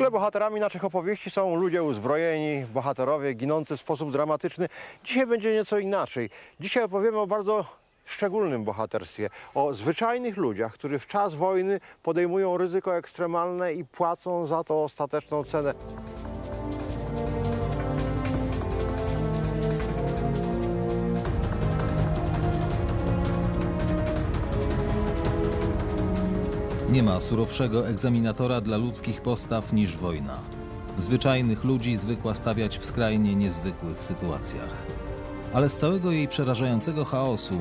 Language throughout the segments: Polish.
Zwykle bohaterami naszych opowieści są ludzie uzbrojeni, bohaterowie ginący w sposób dramatyczny. Dzisiaj będzie nieco inaczej. Dzisiaj opowiemy o bardzo szczególnym bohaterstwie, o zwyczajnych ludziach, którzy w czas wojny podejmują ryzyko ekstremalne i płacą za to ostateczną cenę. Nie ma surowszego egzaminatora dla ludzkich postaw niż wojna. Zwyczajnych ludzi zwykła stawiać w skrajnie niezwykłych sytuacjach. Ale z całego jej przerażającego chaosu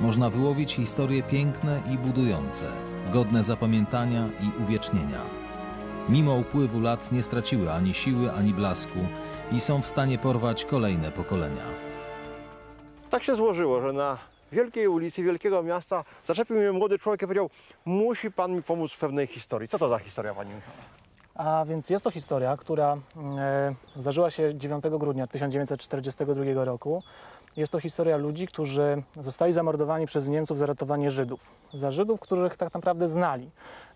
można wyłowić historie piękne i budujące, godne zapamiętania i uwiecznienia. Mimo upływu lat nie straciły ani siły, ani blasku i są w stanie porwać kolejne pokolenia. Tak się złożyło, że na wielkiej ulicy wielkiego miasta zaczepił mnie młody człowiek i powiedział musi pan mi pomóc w pewnej historii. Co to za historia, pani Michał? A więc jest to historia, która e, zdarzyła się 9 grudnia 1942 roku. Jest to historia ludzi, którzy zostali zamordowani przez Niemców za ratowanie Żydów. Za Żydów, których tak naprawdę znali.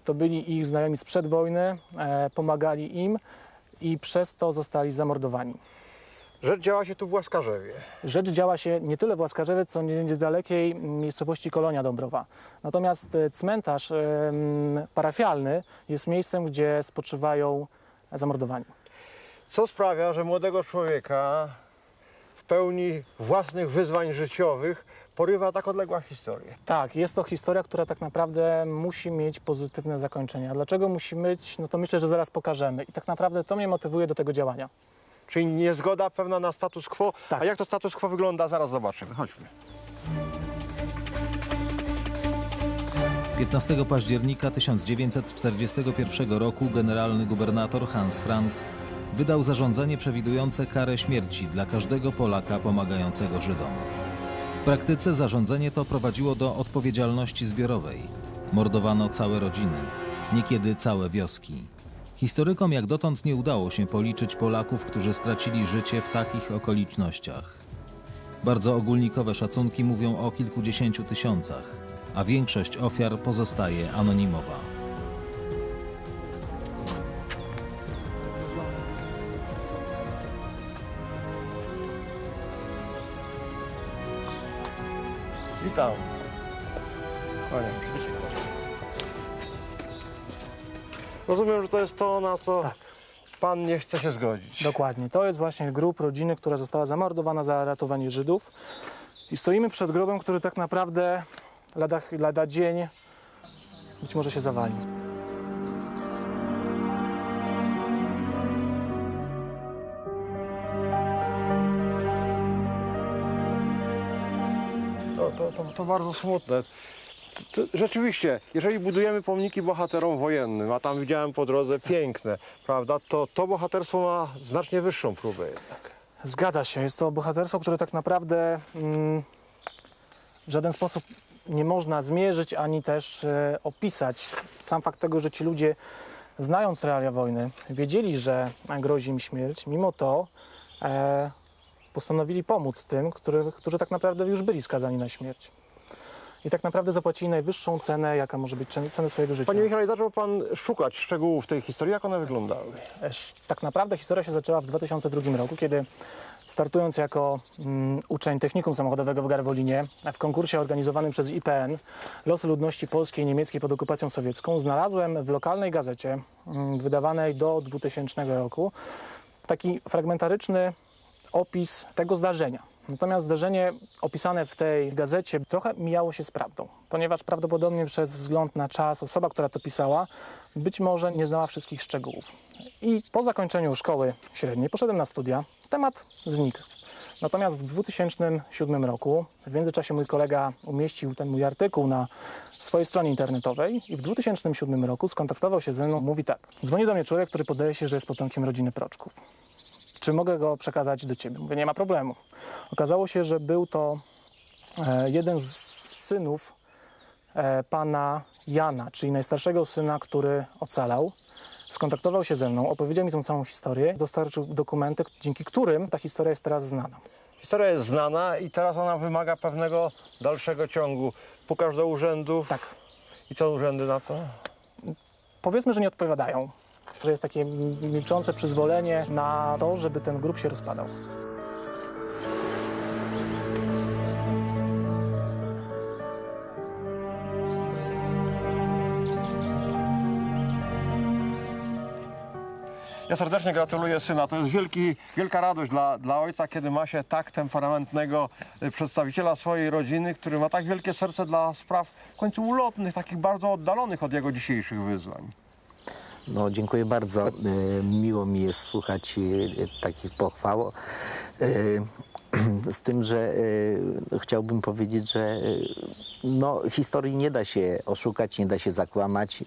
To byli ich znajomi sprzed wojny, e, pomagali im i przez to zostali zamordowani. Rzecz działa się tu w Łaskarzewie. Rzecz działa się nie tyle w Łaskarzewie, co nie- niedalekiej miejscowości Kolonia Dąbrowa. Natomiast e, cmentarz parafialny jest miejscem, gdzie spoczywają zamordowani. Co sprawia, że młodego człowieka w pełni własnych wyzwań życiowych porywa tak odległa historia. Tak, jest to historia, która tak naprawdę musi mieć pozytywne zakończenie. A dlaczego musi mieć? No to myślę, że zaraz pokażemy. I tak naprawdę to mnie motywuje do tego działania. Czyli niezgoda pewna na status quo. Tak. A jak to status quo wygląda, zaraz zobaczymy. Chodźmy. 15 października 1941 roku generalny gubernator Hans Frank wydał zarządzenie przewidujące karę śmierci dla każdego Polaka pomagającego Żydom. W praktyce zarządzenie to prowadziło do odpowiedzialności zbiorowej. Mordowano całe rodziny, niekiedy całe wioski. Historykom jak dotąd nie udało się policzyć Polaków, którzy stracili życie w takich okolicznościach. Bardzo ogólnikowe szacunki mówią o kilkudziesięciu tysiącach, a większość ofiar pozostaje anonimowa. Witam. Kłaniam się. Rozumiem, że to jest to, na co Tak. pan nie chce się zgodzić. Dokładnie. To jest właśnie grób rodziny, która została zamordowana za ratowanie Żydów. I stoimy przed grobem, który tak naprawdę lada, lada dzień być może się zawali. To, to, to, to bardzo smutne. To, rzeczywiście, jeżeli budujemy pomniki bohaterom wojennym, a tam widziałem po drodze piękne, prawda, to to bohaterstwo ma znacznie wyższą próbę jednak. Zgadza się. Jest to bohaterstwo, które tak naprawdę mm, w żaden sposób nie można zmierzyć ani też e, opisać. Sam fakt tego, że ci ludzie, znając realia wojny, wiedzieli, że grozi im śmierć, mimo to e, postanowili pomóc tym, który, którzy tak naprawdę już byli skazani na śmierć. I tak naprawdę zapłacili najwyższą cenę, jaka może być cen- cenę swojego życia. Panie Michale, zaczął pan szukać szczegółów tej historii, jak one wyglądały. Esz- Tak naprawdę historia się zaczęła w 2002 roku, kiedy startując jako mm, uczeń technikum samochodowego w Garwolinie w konkursie organizowanym przez IPN Losy ludności polskiej i niemieckiej pod okupacją sowiecką znalazłem w lokalnej gazecie mm, wydawanej do 2000 roku taki fragmentaryczny opis tego zdarzenia. Natomiast zdarzenie opisane w tej gazecie trochę mijało się z prawdą, ponieważ prawdopodobnie przez wzgląd na czas osoba, która to pisała, być może nie znała wszystkich szczegółów. I po zakończeniu szkoły średniej poszedłem na studia, temat znikł. Natomiast w 2007 roku, w międzyczasie mój kolega umieścił ten mój artykuł na swojej stronie internetowej i w 2007 roku skontaktował się ze mną, mówi tak, dzwoni do mnie człowiek, który podaje się, że jest potomkiem rodziny Proczków czy mogę go przekazać do ciebie? Mówię, nie ma problemu. Okazało się, że był to e, jeden z synów e, pana Jana, czyli najstarszego syna, który ocalał. Skontaktował się ze mną, opowiedział mi tą całą historię, dostarczył dokumenty, dzięki którym ta historia jest teraz znana. Historia jest znana i teraz ona wymaga pewnego dalszego ciągu. Pukasz do urzędów. Tak, I co urzędy na to? powiedzmy, że nie odpowiadają. Że jest takie milczące przyzwolenie na to, żeby ten grup się rozpadał. Ja serdecznie gratuluję syna. To jest wielki, wielka radość dla, dla ojca, kiedy ma się tak temperamentnego y, przedstawiciela swojej rodziny, który ma tak wielkie serce dla spraw w końcu ulotnych, takich bardzo oddalonych od jego dzisiejszych wyzwań. No, dziękuję bardzo. E, Miło mi jest słuchać e, takich pochwał. E, Z tym, że chciałbym powiedzieć, że no, historii nie da się oszukać, nie da się zakłamać,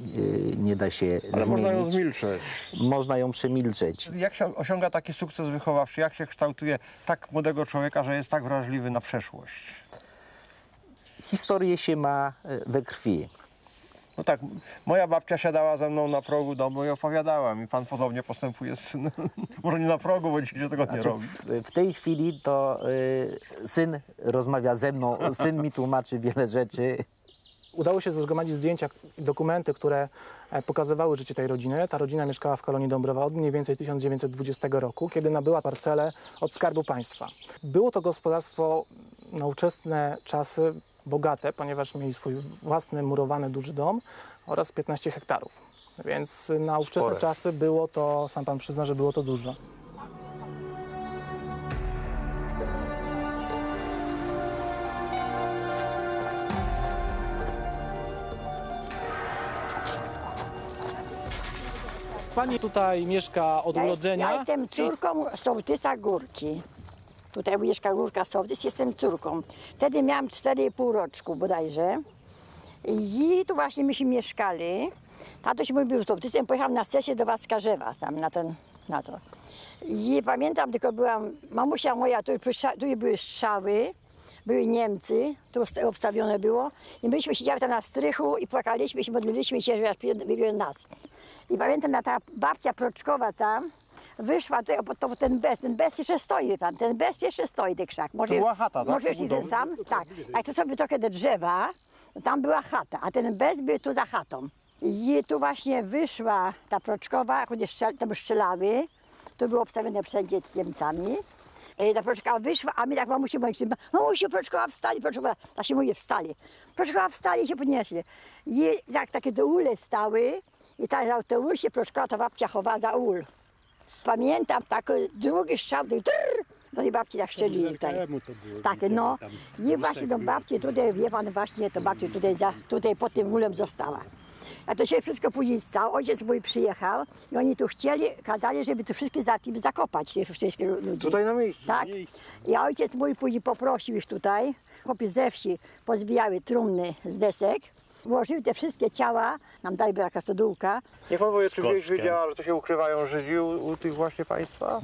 nie da się Ale zmienić. można ją zmilczeć. Można ją przemilczeć. Jak się osiąga taki sukces wychowawczy? Jak się kształtuje tak młodego człowieka, że jest tak wrażliwy na przeszłość? Historię się ma we krwi. No tak, moja babcia siadała ze mną na progu domu i opowiadała mi, pan podobnie postępuje z synem. Może nie na progu, bo dzisiaj się tego nie Znaczy, robi. w, w tej chwili to e, syn rozmawia ze mną, syn mi tłumaczy wiele rzeczy. Udało się zgromadzić zdjęcia, dokumenty, które e, pokazywały życie tej rodziny. Ta rodzina mieszkała w kolonii Dąbrowa od mniej więcej 1920 roku, kiedy nabyła parcelę od Skarbu Państwa. Było to gospodarstwo na ówczesne czasy bogate, ponieważ mieli swój własny murowany duży dom oraz 15 hektarów. Więc na ówczesne Spore. czasy było to, sam pan przyzna, że było to dużo. Pani tutaj mieszka od Ja, jest, urodzenia. ja jestem córką sołtysa Górki. Tutaj mieszka Górka Sołtys, jestem córką. Wtedy miałam 4,5 roczku bodajże. I tu właśnie myśmy mieszkali. Tatuś mój był sołtysem, pojechałam na sesję do Waskarzewa, tam na, ten, na to. I pamiętam, tylko byłam, mamusia moja, tu, tu były strzały, były Niemcy, tu obstawione było. I myśmy siedziały tam na strychu i płakaliśmy się, modliliśmy się, że aż wybiorą nas. I pamiętam, ta babcia Proczkowa tam wyszła, tutaj, bo to ten bez, ten bez jeszcze stoi, pan, ten bez jeszcze stoi, ten krzak. Może, była chata, tak? Może To jeśli był ten sam, tak. Jak to sobie trochę te drzewa, to tam była chata, a ten bez był tu za chatą. I tu właśnie wyszła ta Proczkowa, jak oni tam strzelały, to było obstawione wszędzie z Niemcami. I ta Proczkowa wyszła, a my tak mamusi mówię, mamusiu, Proczkowa wstali, Proczkowa, tak się mówi, wstali. Proczkowa wstali i się podnieśli. I tak takie do ule stały i tak za te ul się Proczkowa, ta babcia chowa za ul. Pamiętam taki drugi strzał, trrr, do tej babci tak strzelili tutaj. Takie no. I właśnie do babci tutaj, wie pan, właśnie to babci tutaj, za, tutaj pod tym ulem została. A to się wszystko później stało. Ojciec mój przyjechał i oni tu chcieli, kazali, żeby tu wszystkie za tym zakopać, tych wszystkich ludzi. Tutaj na miejscu. Tak. I ojciec mój później poprosił ich tutaj. Chłopi ze wsi pozbijały trumny z desek. Włożyły te wszystkie ciała, nam dali taka stodółka. Niech pan powie, czy wieś Skoczkiem. wiedziała, że to się ukrywają Żydzi u, u tych właśnie państwa?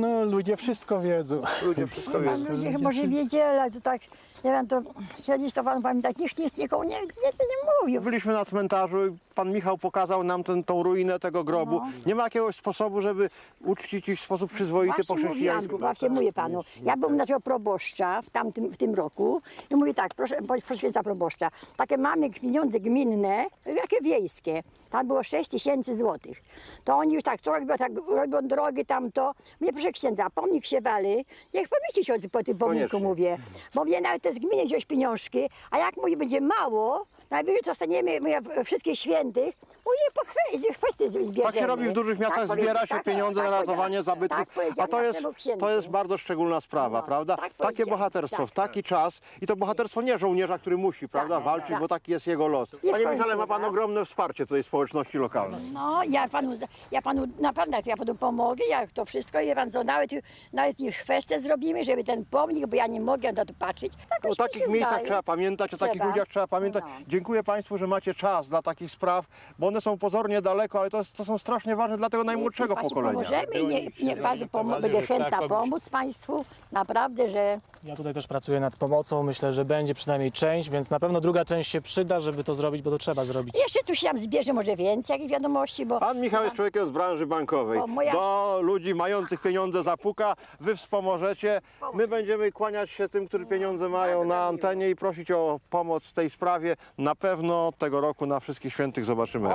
No, ludzie wszystko wiedzą. Ludzie wszystko Pan wiedzą. ludzie może wiedzieli, ale to tak, nie wiem, to kiedyś to pan pamiętać, nikt nic nikomu nie, nie, nie mówił. Byliśmy na cmentarzu i pan Michał pokazał nam ten, tą ruinę tego grobu. Nie ma jakiegoś sposobu, żeby uczcić ich w sposób przyzwoity po chrześcijańsku. właśnie mówię panu, ja byłem naszego proboszcza w tamtym, w tym roku i mówię tak, proszę, święta proboszcza, takie mamy pieniądze gminne, jakie wiejskie, tam było 6 tysięcy złotych. To oni już tak, robią, tak robią drogi tamto, mówię, proszę księdza, pomnik się wali, niech pomieści się po tym pomniku, Koniecznie. mówię. Mówię, nawet te z gminy wziąć pieniążki, a jak mówi, będzie mało, najwyżej dostaniemy wszystkich świętych, mówię, po chwe- kwestii zbierzemy. Tak się robi w dużych miastach, Tak zbiera się tak, pieniądze tak na ratowanie zabytków, tak powiedział a to jest, to jest bardzo szczególna sprawa, No, prawda? tak Takie bohaterstwo, w tak. taki czas i to bohaterstwo nie żołnierza, który musi, prawda, walczyć, bo taki jest jego los. Panie Michale, ma pan ogromne wsparcie tej społeczności lokalnej. No, ja panu, ja panu naprawdę, jak ja panu pomogę, jak to wszystko, ja pan co, nawet, nawet ich kwestię zrobimy, żeby ten pomnik, bo ja nie mogę na to patrzeć. Tak O już mi takich miejscach zdaje. trzeba pamiętać, o takich ludziach trzeba pamiętać. No. Dziękuję Państwu, że macie czas dla takich spraw, bo one są pozornie daleko, ale to, to są strasznie ważne dla tego najmłodszego pokolenia. Pomożemy i nie, nie bardzo pomo- będę chętna pomóc Państwu, naprawdę, że Ja tutaj też pracuję nad pomocą. Myślę, że będzie przynajmniej część, więc na pewno druga część się przyda, żeby to zrobić, bo to trzeba zrobić. jeszcze tu się tam zbierze może więcej jakichś wiadomości, bo Pan Michał jest człowiekiem z branży bankowej. O, moja- Do ludzi mających pieniądze zapuka, wy wspomożecie. My będziemy kłaniać się tym, którzy pieniądze mają na antenie i prosić o pomoc w tej sprawie. Na na pewno tego roku na Wszystkich Świętych zobaczymy.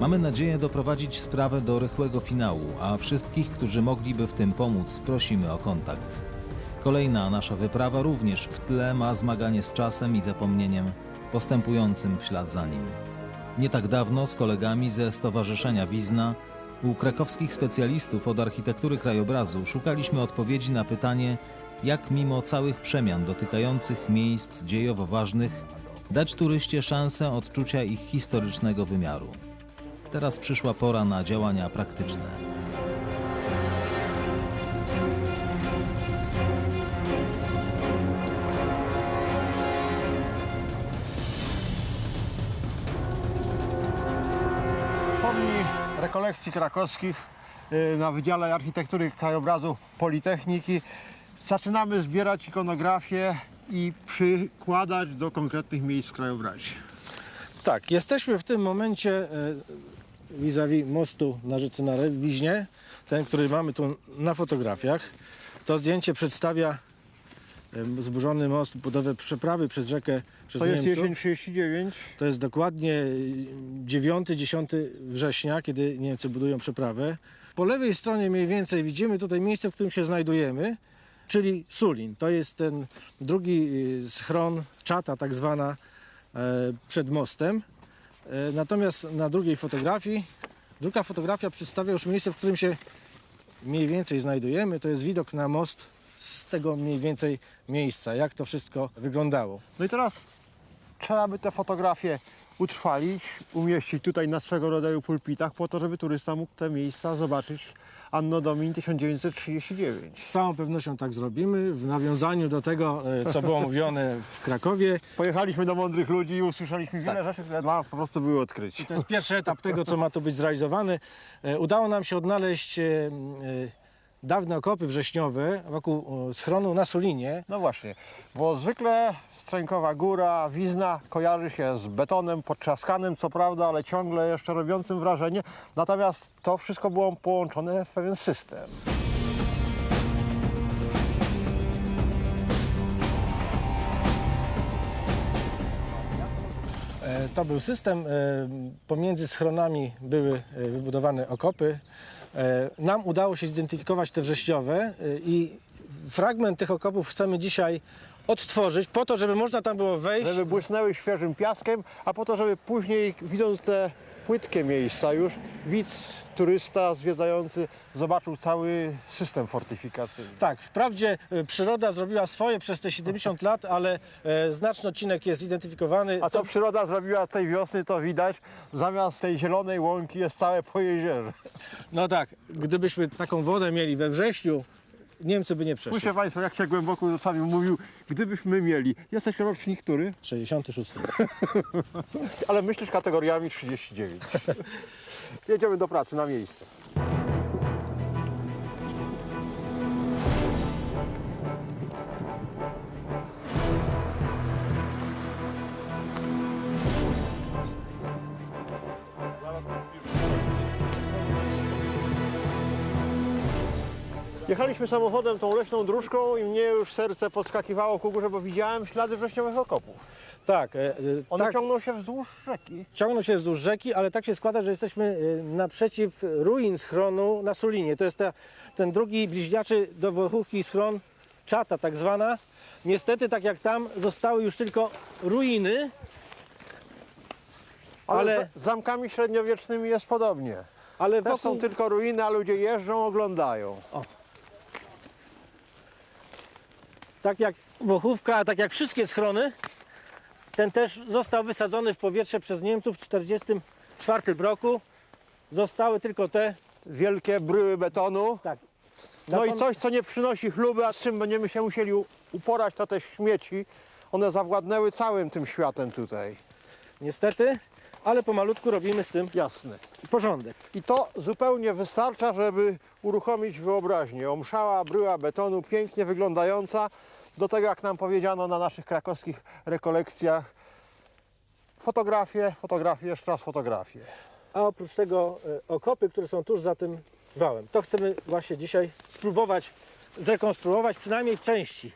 Mamy nadzieję doprowadzić sprawę do rychłego finału, a wszystkich, którzy mogliby w tym pomóc, prosimy o kontakt. Kolejna nasza wyprawa również w tle ma zmaganie z czasem i zapomnieniem, postępującym w ślad za nim. Nie tak dawno z kolegami ze Stowarzyszenia Wizna u krakowskich specjalistów od architektury krajobrazu szukaliśmy odpowiedzi na pytanie, jak mimo całych przemian dotykających miejsc dziejowo ważnych dać turyście szansę odczucia ich historycznego wymiaru. Teraz przyszła pora na działania praktyczne. Rekolekcji krakowskich y, na Wydziale Architektury Krajobrazu Politechniki. Zaczynamy zbierać ikonografię i przykładać do konkretnych miejsc w krajobrazie. Tak, jesteśmy w tym momencie e, vis-a-vis mostu na rzece Nare w Wiźnie, ten, który mamy tu na fotografiach. To zdjęcie przedstawia zburzony most, budowę przeprawy przez rzekę przez To jest Niemców. jesień 39. To jest dokładnie 9-10 września, kiedy Niemcy budują przeprawę. Po lewej stronie mniej więcej widzimy tutaj miejsce, w którym się znajdujemy, czyli Sulin. To jest ten drugi y, schron, czata tak zwana e, przed mostem. E, Natomiast na drugiej fotografii, druga fotografia przedstawia już miejsce, w którym się mniej więcej znajdujemy. To jest widok na most z tego mniej więcej miejsca, jak to wszystko wyglądało. No i teraz trzeba by te fotografie utrwalić, umieścić tutaj na swego rodzaju pulpitach po to, żeby turysta mógł te miejsca zobaczyć Anno Domini 1939. Z całą pewnością tak zrobimy. W nawiązaniu do tego, e, co było mówione w Krakowie. Pojechaliśmy do mądrych ludzi i usłyszeliśmy wiele rzeczy, które dla nas po prostu były odkryć. To jest pierwszy etap tego, co ma tu być zrealizowane. E, Udało nam się odnaleźć e, dawne okopy wrześniowe wokół e, schronu na Solinie. No właśnie, bo zwykle Strękowa Góra, Wizna kojarzy się z betonem potrzaskanym, co prawda, ale ciągle jeszcze robiącym wrażenie. Natomiast to wszystko było połączone w pewien system. E, To był system. e, Pomiędzy schronami były wybudowane okopy. E, Nam udało się zidentyfikować te wrześniowe e, i fragment tych okopów chcemy dzisiaj odtworzyć po to, żeby można tam było wejść. Żeby błysnęły świeżym piaskiem, a po to, żeby później, widząc te płytkie miejsca już, widz, turysta zwiedzający zobaczył cały system fortyfikacyjny. Tak, wprawdzie e, przyroda zrobiła swoje przez te 70 lat, ale e, znaczny odcinek jest zidentyfikowany. A co przyroda zrobiła tej wiosny, to widać. Zamiast tej zielonej łąki jest całe po jeziorze. No tak, gdybyśmy taką wodę mieli we wrześniu, Niemcy by nie przeszli. Spójrzcie Państwo, jak się głęboko czasami mówił, gdybyśmy mieli, jesteś rocznik który? 66. Ale myślisz kategoriami 39. Jedziemy do pracy na miejsce. Jechaliśmy samochodem tą leśną dróżką i mnie już serce podskakiwało ku górze, bo widziałem ślady wrześniowych okopów. Tak, e, e, One tak ciągną się wzdłuż rzeki. ciągną się wzdłuż rzeki, ale tak się składa, że jesteśmy e, naprzeciw ruin schronu na Sulinie. To jest ta, ten drugi bliźniaczy do Włochówki schron, czata tak zwana. Niestety, tak jak tam, zostały już tylko ruiny, Ale, Ale- z zamkami średniowiecznymi jest podobnie. ale Też wokół... są tylko ruiny, a ludzie jeżdżą, oglądają. Tak jak Wochówka, a tak jak wszystkie schrony, ten też został wysadzony w powietrze przez Niemców w 1944 roku. Zostały tylko te, Wielkie bryły betonu. tak. No i coś, co nie przynosi chluby, a z czym będziemy się musieli uporać, to te śmieci. One zawładnęły całym tym światem tutaj. Niestety, ale pomalutku robimy z tym Jasne. porządek. I to zupełnie wystarcza, żeby uruchomić wyobraźnię. Omszała bryła betonu, pięknie wyglądająca. Do tego, jak nam powiedziano na naszych krakowskich rekolekcjach, fotografie, fotografie, jeszcze raz fotografie. A oprócz tego e, okopy, które są tuż za tym wałem. To chcemy właśnie dzisiaj spróbować zrekonstruować, przynajmniej w części.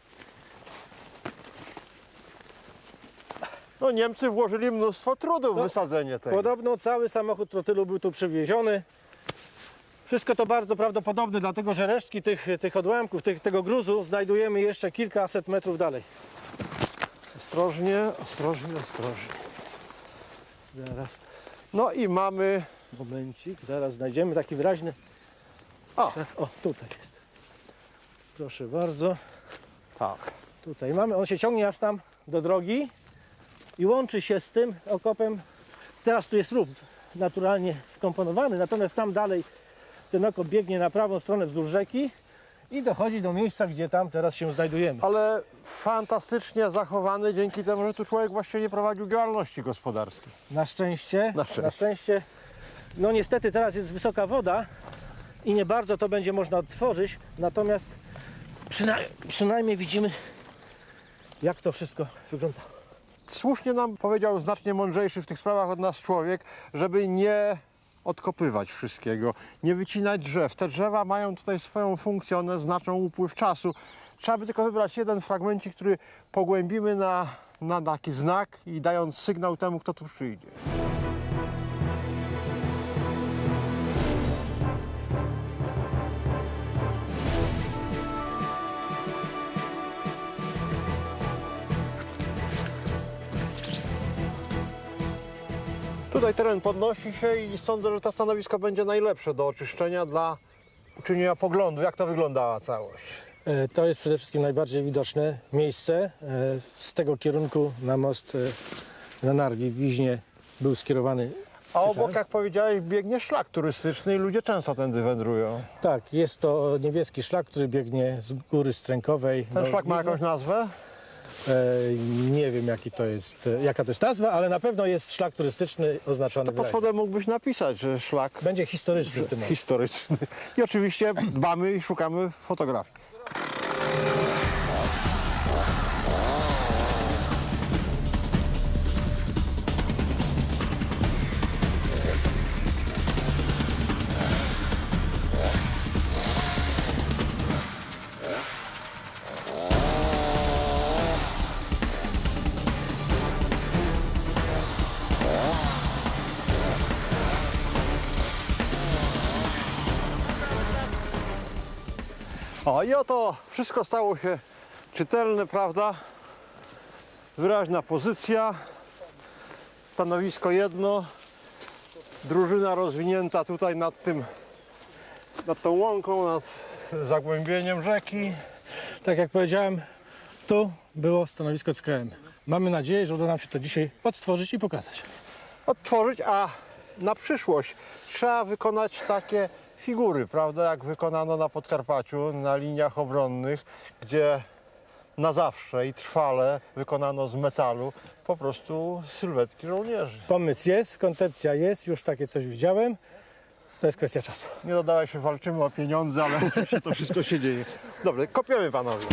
No Niemcy włożyli mnóstwo trudu w No, wysadzenie tego. Podobno cały samochód trotylu był tu przywieziony. Wszystko to bardzo prawdopodobne, dlatego że resztki tych, tych odłamków, tych, tego gruzu znajdujemy jeszcze kilkaset metrów dalej. Ostrożnie, ostrożnie, ostrożnie. Zaraz, No i mamy... momencik, zaraz znajdziemy taki wyraźny. O, O, tutaj jest. Proszę bardzo. tak. Tutaj mamy, on się ciągnie aż tam do drogi i łączy się z tym okopem. Teraz tu jest rów naturalnie skomponowany, natomiast tam dalej ten okop biegnie na prawą stronę wzdłuż rzeki i dochodzi do miejsca, gdzie tam teraz się znajdujemy. Ale fantastycznie zachowany dzięki temu, że tu człowiek właściwie nie prowadził działalności gospodarskiej. Na szczęście, Na szczęście. na szczęście, no niestety teraz jest wysoka woda i nie bardzo to będzie można odtworzyć, natomiast przyna przynajmniej widzimy, jak to wszystko wygląda. Słusznie nam powiedział znacznie mądrzejszy w tych sprawach od nas człowiek, żeby nie odkopywać wszystkiego, nie wycinać drzew. Te drzewa mają tutaj swoją funkcję, one znaczą upływ czasu. Trzeba by tylko wybrać jeden fragmencik, który pogłębimy na, na taki znak i dając sygnał temu, kto tu przyjdzie. Tutaj teren podnosi się i sądzę, że to stanowisko będzie najlepsze do oczyszczenia dla uczynienia poglądu, jak to wyglądała całość. E, To jest przede wszystkim najbardziej widoczne miejsce. E, Z tego kierunku na most e, na Narwi w Wiźnie był skierowany. A obok, jak powiedziałeś, biegnie szlak turystyczny i ludzie często tędy wędrują. Tak, jest to niebieski szlak, który biegnie z góry Strękowej. Ten do szlak ma jakąś nazwę? E, Nie wiem jaki to jest, e, jaka to jest nazwa, ale na pewno jest szlak turystyczny oznaczony Pod wyraźnie. spodem mógłbyś napisać, że szlak Będzie historyczny w tym historyczny. I oczywiście dbamy i szukamy fotografii. I oto wszystko stało się czytelne, prawda? Wyraźna pozycja, stanowisko jedno, drużyna rozwinięta tutaj nad tym, nad tą łąką, nad zagłębieniem rzeki. Tak jak powiedziałem, tu było stanowisko CKM. Mamy nadzieję, że uda nam się to dzisiaj odtworzyć i pokazać. odtworzyć, a na przyszłość trzeba wykonać takie figury, prawda, jak wykonano na Podkarpaciu, na liniach obronnych, gdzie na zawsze i trwale wykonano z metalu po prostu sylwetki żołnierzy. Pomysł jest, koncepcja jest, już takie coś widziałem. To jest kwestia czasu. Nie dodawaj się, walczymy o pieniądze, ale to wszystko się dzieje. Dobrze, kopiemy panowie.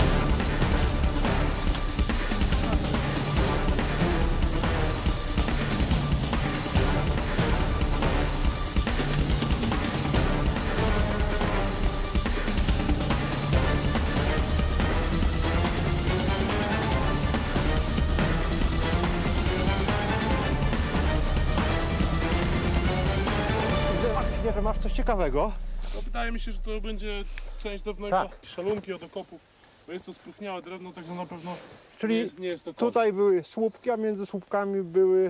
Że masz coś ciekawego. No, wydaje mi się, że to będzie część dawnego Tak. szalunki od okopów. Bo jest to spróchniałe drewno, także na pewno Czyli nie jest, nie jest to koń. Tutaj były słupki, a między słupkami były,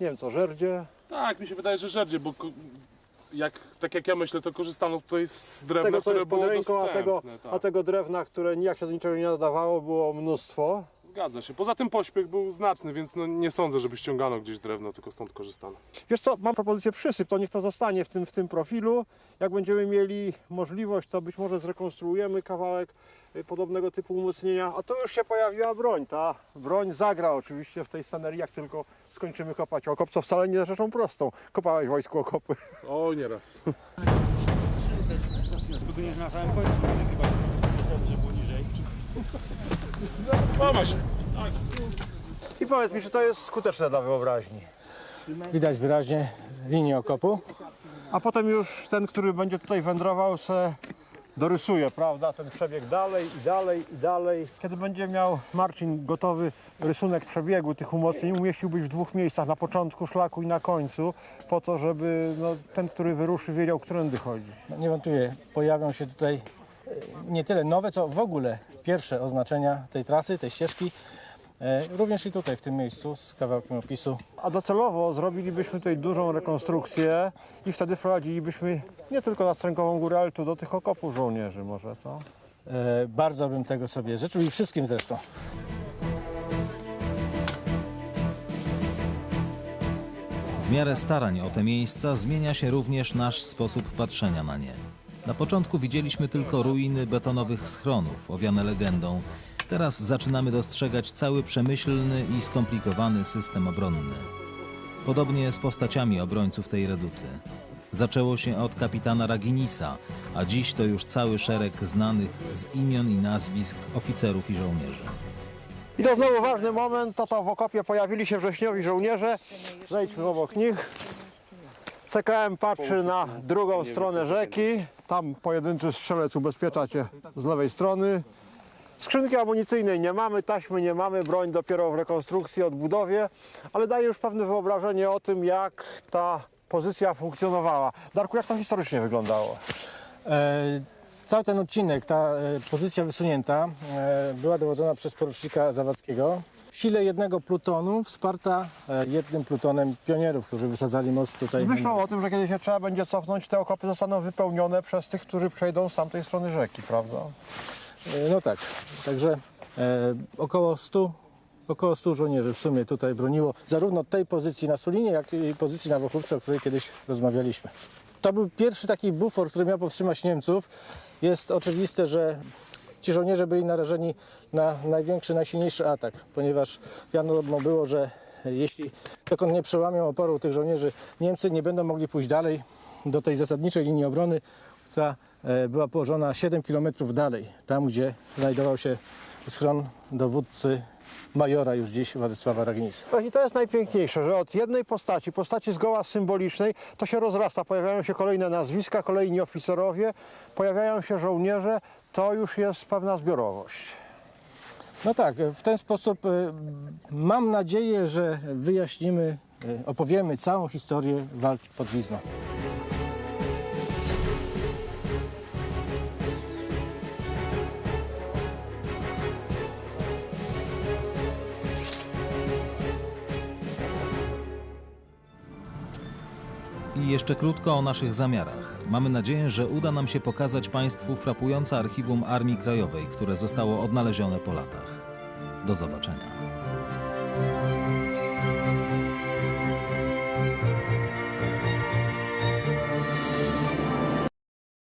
nie wiem co, żerdzie. Tak, mi się wydaje, że żerdzie, bo jak, tak jak ja myślę, to korzystano tutaj z drewna, Tego, które jest pod było ręką, a tego, dostępne. Tak, a tego drewna, które nijak się do niczego nie nadawało, było mnóstwo. Zgadza się. Poza tym pośpiech był znaczny, więc no, nie sądzę, żeby ściągano gdzieś drewno, tylko stąd korzystano. Wiesz co, mam propozycję przysyp, to niech to zostanie w tym, w tym profilu. Jak będziemy mieli możliwość, to być może zrekonstruujemy kawałek y, podobnego typu umocnienia. A tu już się pojawiła broń. Ta broń zagra oczywiście w tej scenerii, jak tylko skończymy kopać okop, co wcale nie jest rzeczą prostą. Kopałeś wojsku okopy. O, nieraz. No I powiedz mi, czy to jest skuteczne dla wyobraźni. Widać wyraźnie linię okopu. A potem już ten, który będzie tutaj wędrował, se dorysuje, prawda, ten przebieg dalej i dalej i dalej. Kiedy będzie miał Marcin gotowy rysunek przebiegu tych umocnień, umieściłbyś w dwóch miejscach, na początku szlaku i na końcu, po to, żeby no, ten, który wyruszy, wiedział, którędy chodzi. No, niewątpliwie pojawią się tutaj nie tyle nowe, co w ogóle pierwsze oznaczenia tej trasy, tej ścieżki. E, Również i tutaj w tym miejscu z kawałkiem opisu. A docelowo zrobilibyśmy tutaj dużą rekonstrukcję i wtedy wprowadzilibyśmy nie tylko na Strękową Górę, ale tu do tych okopów żołnierzy może, co? E, Bardzo bym tego sobie życzył i wszystkim zresztą. W miarę starań o te miejsca zmienia się również nasz sposób patrzenia na nie. Na początku widzieliśmy tylko ruiny betonowych schronów, owiane legendą. Teraz zaczynamy dostrzegać cały przemyślny i skomplikowany system obronny. Podobnie z postaciami obrońców tej reduty. Zaczęło się od kapitana Raginisa, a dziś to już cały szereg znanych z imion i nazwisk oficerów i żołnierzy. I to znowu ważny moment, to to w okopie pojawili się wrześniowi żołnierze. Zejdźmy obok nich. CKM patrzy na drugą stronę rzeki. Tam pojedynczy strzelec ubezpiecza cię z lewej strony. Skrzynki amunicyjnej nie mamy, taśmy nie mamy, broń dopiero w rekonstrukcji, odbudowie, ale daje już pewne wyobrażenie o tym, jak ta pozycja funkcjonowała. Darku, jak to historycznie wyglądało? E, Cały ten odcinek, ta e, pozycja wysunięta e, była dowodzona przez porucznika Zawadzkiego. W sile jednego plutonu wsparta e, jednym plutonem pionierów, którzy wysadzali most tutaj. Z myślą o tym, że kiedy się trzeba będzie cofnąć, te okopy zostaną wypełnione przez tych, którzy przejdą z tamtej strony rzeki, prawda? E, No tak, także e, około 100, około 100 żołnierzy w sumie tutaj broniło zarówno tej pozycji na Sulinie, jak i pozycji na Wochówce, o której kiedyś rozmawialiśmy. To był pierwszy taki bufor, który miał powstrzymać Niemców. Jest oczywiste, że ci żołnierze byli narażeni na największy, najsilniejszy atak, ponieważ wiadomo było, że jeśli dokąd nie przełamią oporu tych żołnierzy, Niemcy nie będą mogli pójść dalej do tej zasadniczej linii obrony, która e, była położona 7 km dalej, tam gdzie znajdował się schron dowódcy majora już dziś Władysława Ragnisa. Właśnie to jest najpiękniejsze, że od jednej postaci, postaci zgoła symbolicznej, to się rozrasta. Pojawiają się kolejne nazwiska, kolejni oficerowie, pojawiają się żołnierze. To już jest pewna zbiorowość. No tak, w ten sposób e, mam nadzieję, że wyjaśnimy, e, opowiemy całą historię walki pod Wizną. Jeszcze krótko o naszych zamiarach. Mamy nadzieję, że uda nam się pokazać Państwu frapujące archiwum Armii Krajowej, które zostało odnalezione po latach. Do zobaczenia.